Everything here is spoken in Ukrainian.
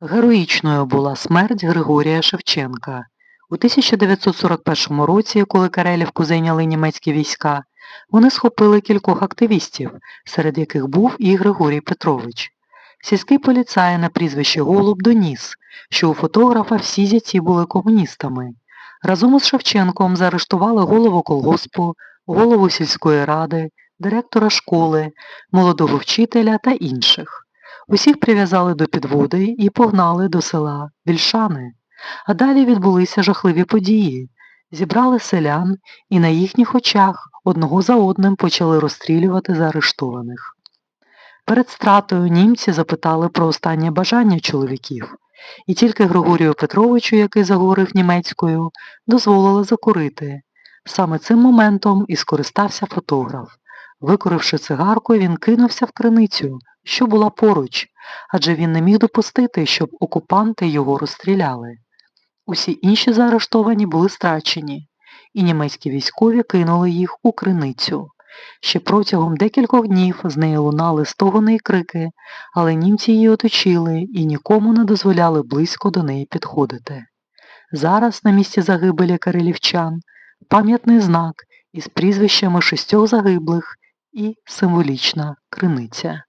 Героїчною була смерть Григорія Шевченка. У 1941 році, коли Карелівку зайняли німецькі війська, вони схопили кількох активістів, серед яких був і Григорій Петрович. Сільський поліцай на прізвище Голуб доніс, що у фотографа всі зятці були комуністами. Разом із Шевченком заарештували голову колгоспу, голову сільської ради, директора школи, молодого вчителя та інших. Усіх прив'язали до підводи і погнали до села Вільшани. А далі відбулися жахливі події. Зібрали селян і на їхніх очах одного за одним почали розстрілювати заарештованих. Перед стратою німці запитали про останнє бажання чоловіків, і тільки Григорію Петровичу, який заговорив німецькою, дозволили закурити. Саме цим моментом і скористався фотограф. Викуривши цигарку, він кинувся в криницю, що була поруч, адже він не міг допустити, щоб окупанти його розстріляли. Усі інші заарештовані були страчені, і німецькі військові кинули їх у криницю. Ще протягом декількох днів з неї лунали стогони й крики, але німці її оточили і нікому не дозволяли близько до неї підходити. Зараз на місці загибелі карелівчан пам'ятний знак із прізвищами шістьох загиблих і символічна криниця.